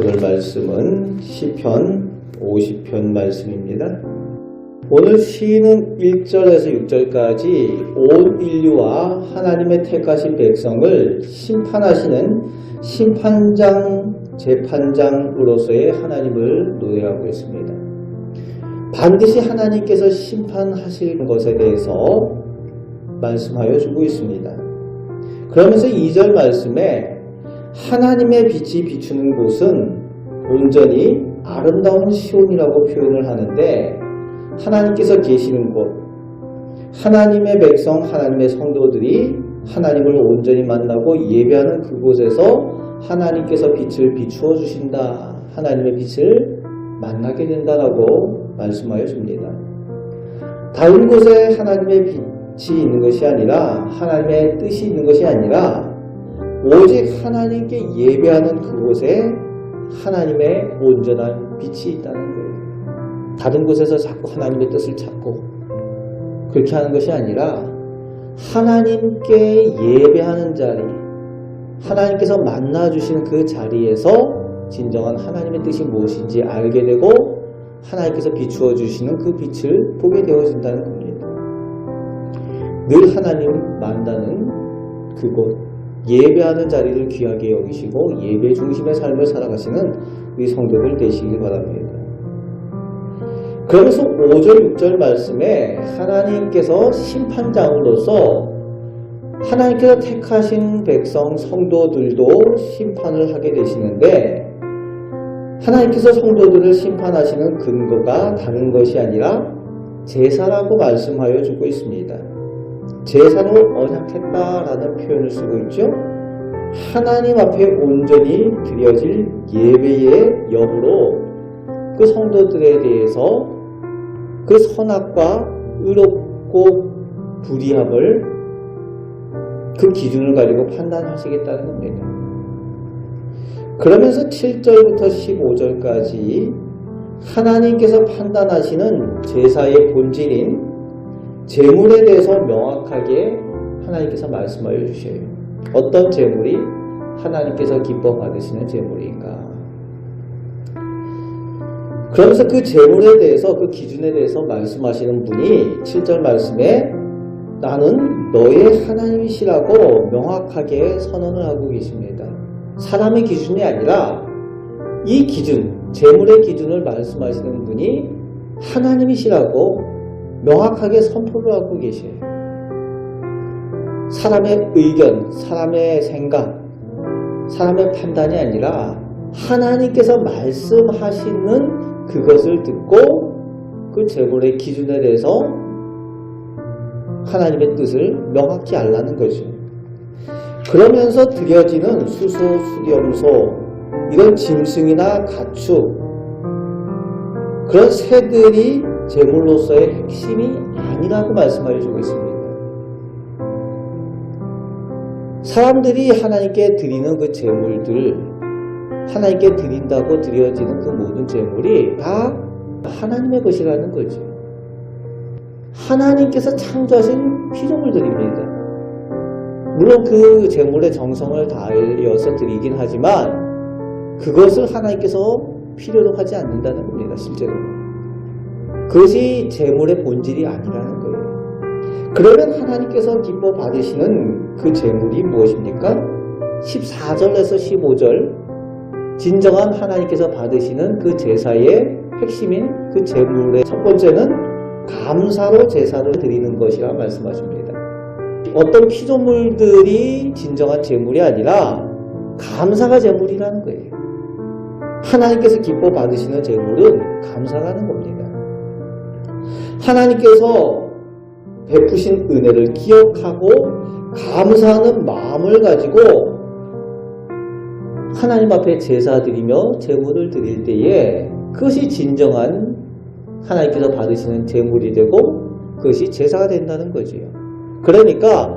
오늘 말씀은 시편 50편 말씀입니다. 오늘 시인은 1절에서 6절까지 온 인류와 하나님의 택하신 백성을 심판하시는 심판장, 재판장으로서의 하나님을 노래하고 있습니다. 반드시 하나님께서 심판하실 것에 대해서 말씀하여 주고 있습니다. 그러면서 2절 말씀에 하나님의 빛이 비추는 곳은 온전히 아름다운 시온이라고 표현을 하는데 하나님께서 계시는 곳, 하나님의 백성, 하나님의 성도들이 하나님을 온전히 만나고 예배하는 그곳에서 하나님께서 빛을 비추어 주신다. 하나님의 빛을 만나게 된다라고 말씀하여 줍니다. 다른 곳에 하나님의 빛이 있는 것이 아니라 하나님의 뜻이 있는 것이 아니라 오직 하나님께 예배하는 그곳에 하나님의 온전한 빛이 있다는 거예요. 다른 곳에서 자꾸 하나님의 뜻을 찾고 그렇게 하는 것이 아니라 하나님께 예배하는 자리, 하나님께서 만나주시는 그 자리에서 진정한 하나님의 뜻이 무엇인지 알게 되고 하나님께서 비추어 주시는 그 빛을 보게 되어진다는 겁니다. 늘 하나님 만나는 그곳, 예배하는 자리를 귀하게 여기시고 예배 중심의 삶을 살아가시는 우리 성도들 되시길 바랍니다. 그러면서 5절, 6절 말씀에 하나님께서 심판장으로서 하나님께서 택하신 백성, 성도들도 심판을 하게 되시는데 하나님께서 성도들을 심판하시는 근거가 다른 것이 아니라 제사라고 말씀하여 주고 있습니다. 제사로 언약했다라는 표현을 쓰고 있죠. 하나님 앞에 온전히 드려질 예배의 여부로 그 성도들에 대해서 그 선악과 의롭고 불의함을 그 기준을 가지고 판단하시겠다는 겁니다. 그러면서 7절부터 15절까지 하나님께서 판단하시는 제사의 본질인 재물에 대해서 명확하게 하나님께서 말씀하여 주셔요. 어떤 재물이 하나님께서 기뻐 받으시는 재물인가? 그러면서 그 재물에 대해서 그 기준에 대해서 말씀하시는 분이 7절 말씀에 나는 너의 하나님이시라고 명확하게 선언을 하고 계십니다. 사람의 기준이 아니라 이 기준, 재물의 기준을 말씀하시는 분이 하나님이시라고 명확하게 선포를 하고 계셔요. 사람의 의견, 사람의 생각, 사람의 판단이 아니라 하나님께서 말씀하시는 그것을 듣고 그 재물의 기준에 대해서 하나님의 뜻을 명확히 알라는 거죠. 그러면서 드려지는 수소, 수렴소, 이런 짐승이나 가축, 그런 새들이 제물로서의 핵심이 아니라고 말씀하여 주고 있습니다. 사람들이 하나님께 드리는 그 제물들, 하나님께 드린다고 드려지는 그 모든 제물이 다 하나님의 것이라는 거죠. 하나님께서 창조하신 피조물들입니다. 물론 그 제물의 정성을 다하여서 드리긴 하지만 그것을 하나님께서 필요로 하지 않는다는 겁니다. 실제로. 그것이 제물의 본질이 아니라는 거예요. 그러면 하나님께서 기뻐 받으시는 그 제물이 무엇입니까? 14절에서 15절 진정한 하나님께서 받으시는 그 제사의 핵심인 그 제물의 첫 번째는 감사로 제사를 드리는 것이라 말씀하십니다. 어떤 피조물들이 진정한 제물이 아니라 감사가 제물이라는 거예요. 하나님께서 기뻐 받으시는 제물은 감사라는 겁니다. 하나님께서 베푸신 은혜를 기억하고 감사하는 마음을 가지고 하나님 앞에 제사 드리며 제물을 드릴 때에 그것이 진정한 하나님께서 받으시는 제물이 되고 그것이 제사가 된다는 거지요. 그러니까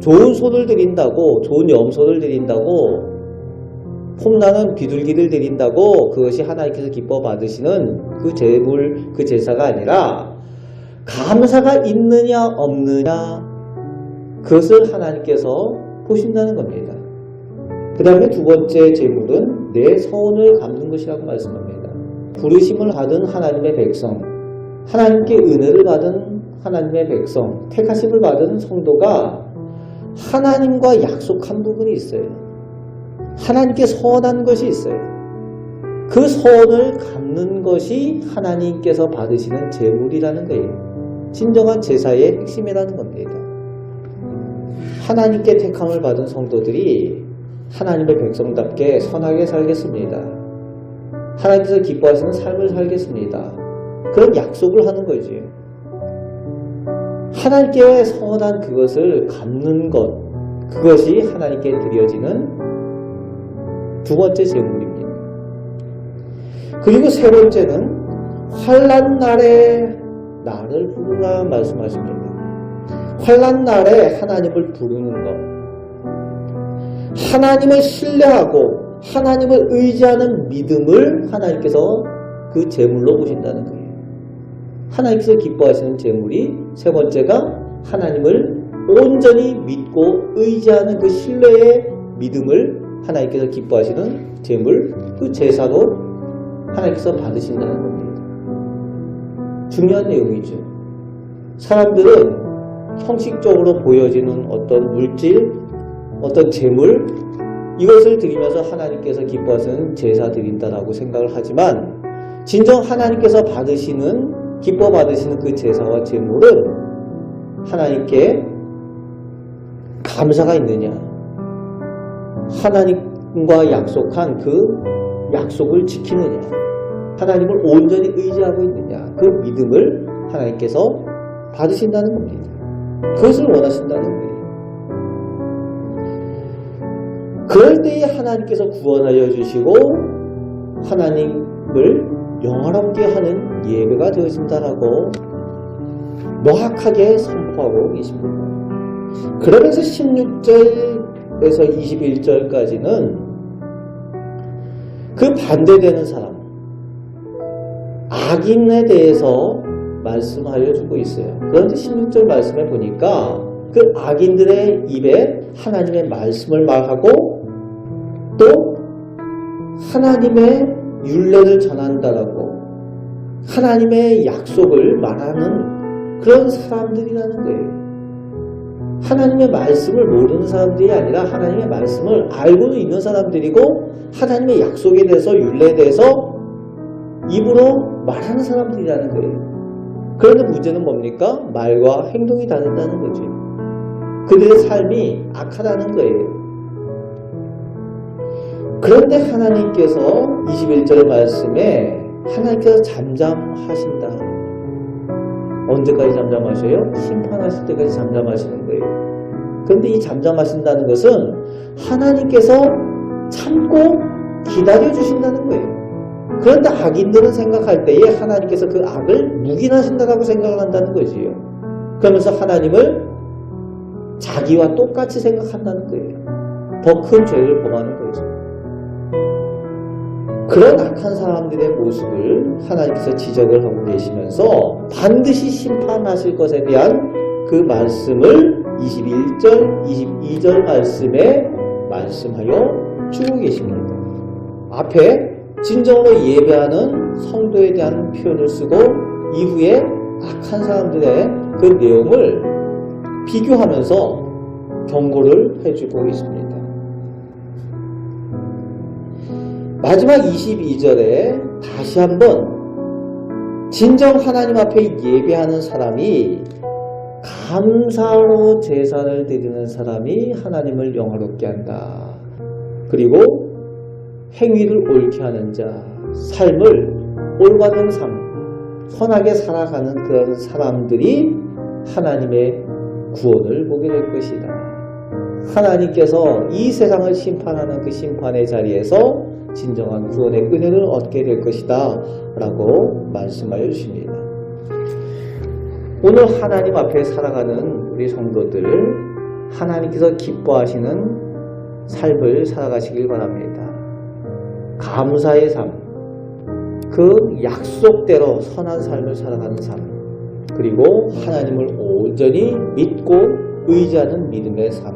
좋은 소를 드린다고 좋은 염소를 드린다고 폼나는 비둘기를 드린다고 그것이 하나님께서 기뻐 받으시는 그 제물 그 제사가 아니라 감사가 있느냐 없느냐 그것을 하나님께서 보신다는 겁니다. 그 다음에 두 번째 제물은 내 서원을 갚는 것이라고 말씀합니다. 부르심을 받은 하나님의 백성, 하나님께 은혜를 받은 하나님의 백성, 택하심을 받은 성도가 하나님과 약속한 부분이 있어요. 하나님께 서원한 것이 있어요. 그 서원을 갚는 것이 하나님께서 받으시는 제물이라는 거예요. 진정한 제사의 핵심이라는 겁니다. 하나님께 택함을 받은 성도들이 하나님의 백성답게 선하게 살겠습니다. 하나님께서 기뻐하시는 삶을 살겠습니다. 그런 약속을 하는 거지. 하나님께 서원한 그것을 갚는 것, 그것이 하나님께 드려지는 두 번째 제물입니다. 그리고 세 번째는 환란 날에 나를 부르라 말씀하십니다. 환란 날에 하나님을 부르는 것. 하나님을 신뢰하고 하나님을 의지하는 믿음을 하나님께서 그 제물로 보신다는 거예요. 하나님께서 기뻐하시는 제물이 세 번째가 하나님을 온전히 믿고 의지하는 그 신뢰의 믿음을 하나님께서 기뻐하시는 제물, 그 제사로 하나님께서 받으신다는 겁니다. 중요한 내용이죠. 사람들은 형식적으로 보여지는 어떤 물질, 어떤 재물, 이것을 드리면서 하나님께서 기뻐하시는 제사 드린다라고 생각을 하지만, 진정 하나님께서 받으시는, 기뻐 받으시는 그 제사와 제물은 하나님께 감사가 있느냐, 하나님과 약속한 그 약속을 지키느냐, 하나님을 온전히 의지하고 있느냐, 그 믿음을 하나님께서 받으신다는 겁니다. 그것을 원하신다는 거예요. 그럴 때에 하나님께서 구원하여 주시고 하나님을 영화롭게 하는 예배가 되어진다라고 명확하게 선포하고 계십니다. 그러면서 16절에서 21절까지는 그 반대되는 사람, 악인에 대해서 말씀하여 주고 있어요. 그런데 16절 말씀에 보니까 그 악인들의 입에 하나님의 말씀을 말하고 또 하나님의 윤례를 전한다라고 하나님의 약속을 말하는 그런 사람들이라는 거예요. 하나님의 말씀을 모르는 사람들이 아니라 하나님의 말씀을 알고는 있는 사람들이고 하나님의 약속에 대해서 윤례에 대해서 입으로 말하는 사람들이라는 거예요. 그런데 문제는 뭡니까? 말과 행동이 다르다는 거죠. 그들의 삶이 악하다는 거예요. 그런데 하나님께서 21절 말씀에 하나님께서 잠잠하신다. 언제까지 잠잠하셔요? 심판하실 때까지 잠잠하시는 거예요. 그런데 이 잠잠하신다는 것은 하나님께서 참고 기다려 주신다는 거예요. 그런데 악인들은 생각할 때에 하나님께서 그 악을 묵인하신다고 생각을 한다는 거지요. 그러면서 하나님을 자기와 똑같이 생각한다는 거예요. 더 큰 죄를 범하는 거죠. 그런 악한 사람들의 모습을 하나님께서 지적을 하고 계시면서 반드시 심판하실 것에 대한 그 말씀을 21절, 22절 말씀에 말씀하여 주고 계십니다. 앞에 진정으로 예배하는 성도에 대한 표현을 쓰고 이후에 악한 사람들의 그 내용을 비교하면서 경고를 해주고 있습니다. 마지막 22절에 다시 한번 진정 하나님 앞에 예배하는 사람이 감사로 제사를 드리는 사람이 하나님을 영화롭게 한다. 그리고 행위를 옳게 하는 자, 삶을 올바른 삶, 선하게 살아가는 그런 사람들이 하나님의 구원을 보게 될 것이다. 하나님께서 이 세상을 심판하는 그 심판의 자리에서 진정한 구원의 은혜를 얻게 될 것이다. 라고 말씀하여 주십니다. 오늘 하나님 앞에 살아가는 우리 성도들, 하나님께서 기뻐하시는 삶을 살아가시길 바랍니다. 감사의 삶, 그 약속대로 선한 삶을 살아가는 삶, 그리고 하나님을 온전히 믿고 의지하는 믿음의 삶,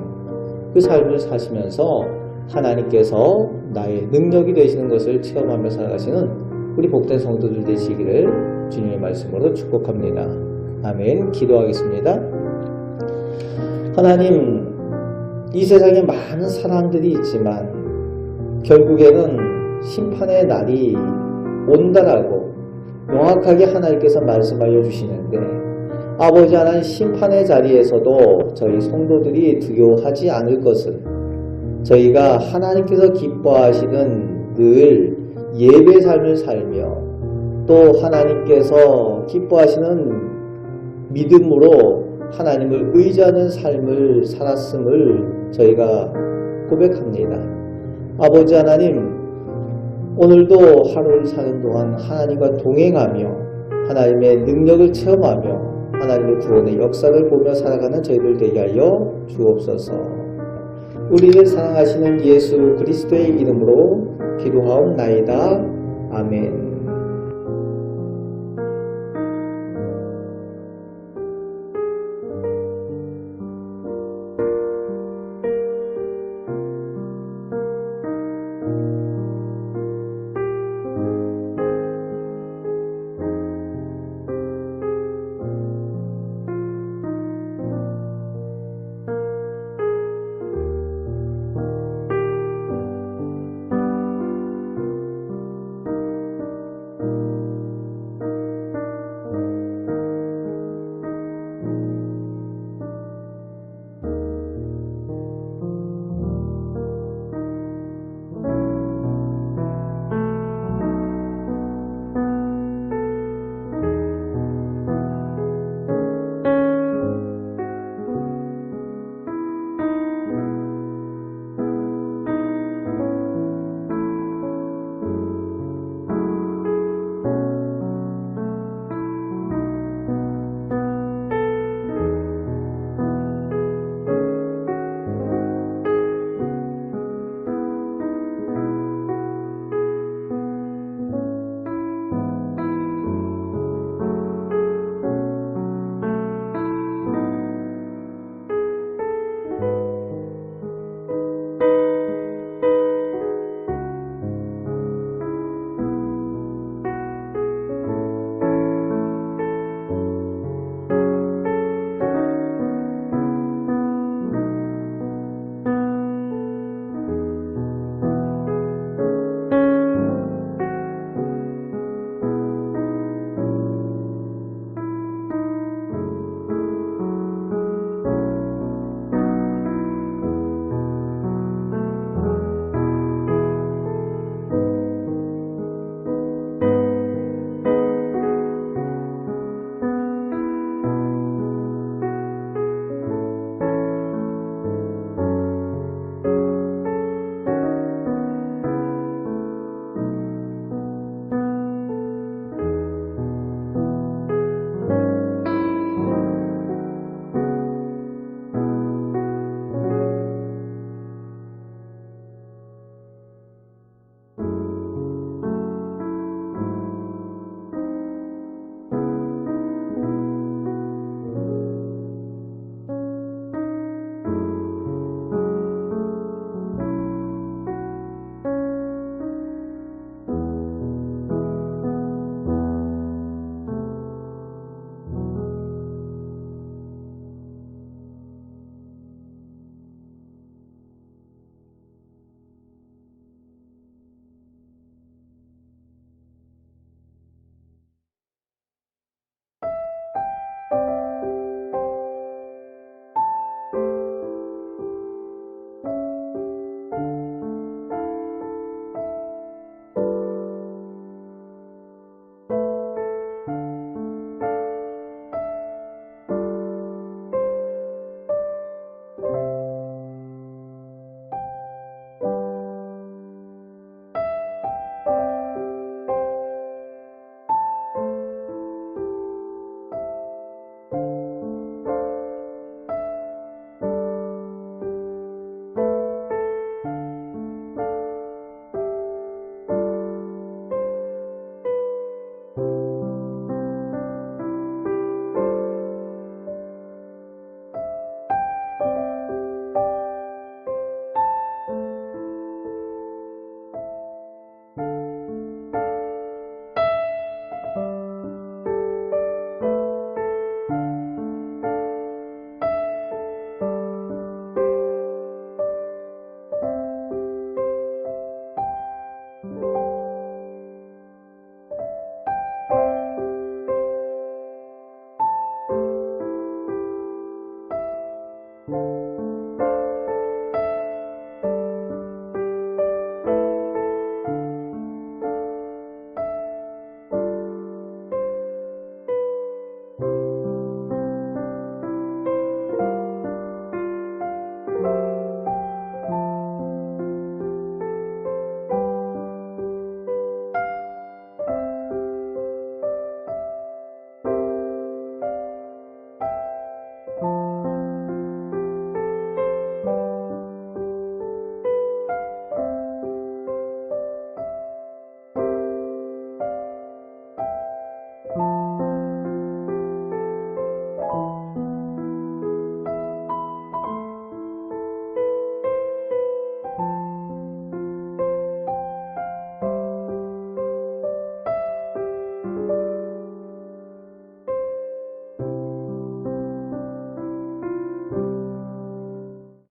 그 삶을 사시면서 하나님께서 나의 능력이 되시는 것을 체험하며 살아가시는 우리 복된 성도들 되시기를 주님의 말씀으로 축복합니다. 아멘. 기도하겠습니다. 하나님, 이 세상에 많은 사람들이 있지만 결국에는 심판의 날이 온다라고 명확하게 하나님께서 말씀하여 주시는데 아버지 하나님 심판의 자리에서도 저희 성도들이 두려워하지 않을 것은 저희가 하나님께서 기뻐하시는 늘 예배 삶을 살며 또 하나님께서 기뻐하시는 믿음으로 하나님을 의지하는 삶을 살았음을 저희가 고백합니다. 아버지 하나님, 오늘도 하루를 사는 동안 하나님과 동행하며 하나님의 능력을 체험하며 하나님의 구원의 역사를 보며 살아가는 저희들 되게 하여 주옵소서. 우리를 사랑하시는 예수 그리스도의 이름으로 기도하옵나이다. 아멘.